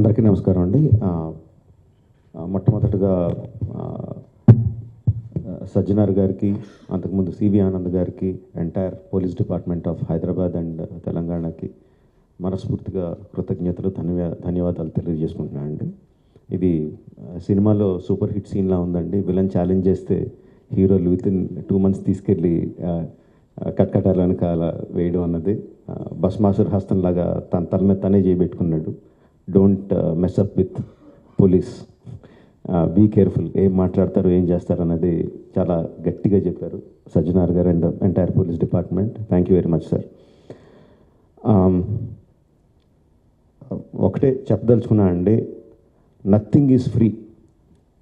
అందరికీ నమస్కారం అండి. మొట్టమొదటగా సజ్జనార్ గారికి అంతకుముందు సివి ఆనంద్ గారికి entire police department of Hyderabad and తెలంగాణకి మనస్ఫూర్తిగా కృతజ్ఞతలు ధన్యవా ధన్యవాదాలు తెలియజేసుకుంటున్నాను అండి. ఇది సినిమాలో సూపర్ హిట్ సీన్లా ఉందండి. విలన్ ఛాలెంజ్ చేస్తే హీరోలు విత్ ఇన్ టూ మంత్స్ తీసుకెళ్ళి కట్కటాల వెనకాల వేయడం అన్నది ఆ, భస్మాసుర్ హస్తంలాగా తన తల మీద తనే చేయబెట్టుకున్నాడు don't mess up with police be careful ఏం మాట్లాడతారు ఏం చేస్తారు అన్నది చాలా గట్టిగా చెప్పారు Sajjanar garu and entire police department thank you very much sir ఒకటే చెప్పదలుచుకున్నా అండి నథింగ్ ఈజ్ ఫ్రీ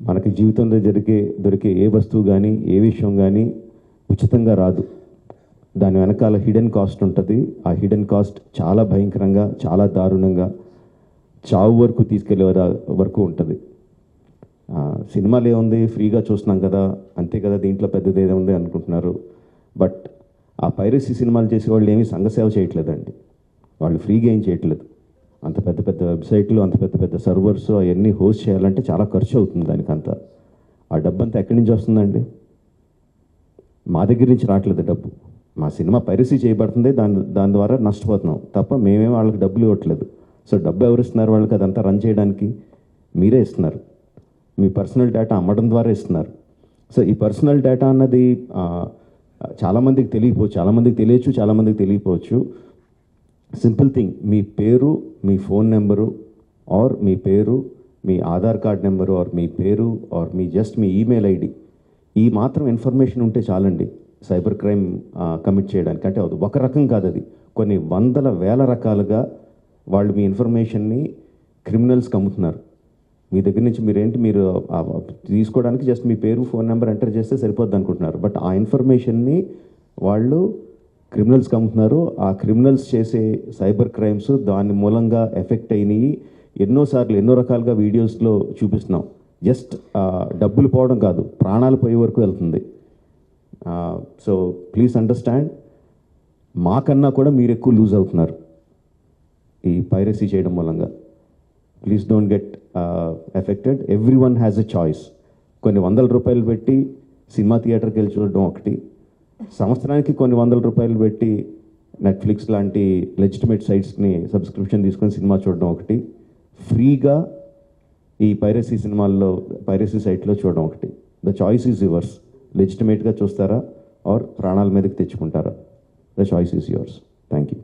మనకి జీవితంలో జరిగే దొరికే ఏ వస్తువు కానీ ఏ విషయం కానీ ఉచితంగా రాదు. దాని వెనకాల హిడెన్ కాస్ట్ ఉంటుంది. ఆ హిడెన్ కాస్ట్ చాలా భయంకరంగా చాలా దారుణంగా చావు వరకు తీసుకెళ్ళే వరకు ఉంటుంది. సినిమాలు ఏముంది? ఫ్రీగా చూస్తున్నాం కదా. అంతే కదా దీంట్లో పెద్దది ఏముంది అనుకుంటున్నారు. బట్ ఆ పైరసీ సినిమాలు చేసే వాళ్ళు ఏమీ సంఘసేవ చేయట్లేదండి. వాళ్ళు ఫ్రీగా ఏం చేయట్లేదు. అంత పెద్ద పెద్ద వెబ్సైట్లు అంత పెద్ద పెద్ద సర్వర్స్ అవన్నీ హోస్ట్ చేయాలంటే చాలా ఖర్చు అవుతుంది దానికంతా. ఆ డబ్బు అంతా ఎక్కడి నుంచి వస్తుందండి? మా దగ్గర నుంచి రావట్లేదు డబ్బు. మా సినిమా పైరసీ చేయబడుతుంది దాని దాని ద్వారా నష్టపోతున్నాం. తప్ప మేమేం వాళ్ళకి డబ్బులు ఇవ్వట్లేదు. సో డబ్బు ఎవరు ఇస్తున్నారు వాళ్ళకి? అదంతా రన్ చేయడానికి మీరే ఇస్తున్నారు. మీ పర్సనల్ డేటా అమ్మడం ద్వారా ఇస్తున్నారు. సో ఈ పర్సనల్ డేటా అన్నది చాలామందికి తెలియకపోవచ్చు చాలామందికి తెలియచ్చు చాలామందికి తెలియకపోవచ్చు. సింపుల్ థింగ్ మీ పేరు మీ ఫోన్ నెంబరు ఆర్ మీ పేరు మీ ఆధార్ కార్డ్ నెంబరు ఆర్ మీ పేరు ఆర్ మీ జస్ట్ మీ ఈమెయిల్ ఐడి ఈ మాత్రం ఇన్ఫర్మేషన్ ఉంటే చాలండి సైబర్ క్రైమ్ కమిట్ చేయడానికి. అంటే అది ఒక రకం కాదు అది. కొన్ని వందల వేల రకాలుగా వాళ్ళు మీ ఇన్ఫర్మేషన్ని క్రిమినల్స్కి అమ్ముతున్నారు. మీ దగ్గర నుంచి మీరేంటి మీరు తీసుకోవడానికి జస్ట్ మీ పేరు ఫోన్ నెంబర్ ఎంటర్ చేస్తే సరిపోద్ది అనుకుంటున్నారు. బట్ ఆ ఇన్ఫర్మేషన్ని వాళ్ళు క్రిమినల్స్కి అమ్ముతున్నారు. ఆ క్రిమినల్స్ చేసే సైబర్ క్రైమ్స్ దాని మూలంగా ఎఫెక్ట్ అయినాయి. ఎన్నోసార్లు ఎన్నో రకాలుగా వీడియోస్లో చూపిస్తున్నాం. జస్ట్ డబ్బులు పోవడం కాదు ప్రాణాలు పోయే వరకు వెళ్తుంది. So please understand. మాకన్నా కూడా మీరు ఎక్కువ లూజ్ అవుతున్నారు. ఈ పైరసీ చేయడం మూలంగా. Please don't get affected everyone has a choice కొన్ని వందల రూపాయలు పెట్టి సినిమా థియేటర్కి వెళ్ళి చూడడం ఒకటి. సంవత్సరానికి కొన్ని వందల రూపాయలు పెట్టి నెట్ఫ్లిక్స్ లాంటి లెజిటిమేట్ సైట్స్ని సబ్స్క్రిప్షన్ తీసుకొని సినిమా చూడడం ఒకటి. ఫ్రీగా ఈ పైరసీ సినిమాల్లో పైరసీ సైట్లో చూడడం ఒకటి. ద చాయిస్ ఈజ్ యువర్స్ లెజిటిమేట్గా చూస్తారా? ఆర్ ప్రాణాల మీదకి తెచ్చుకుంటారా? The choice is yours thank you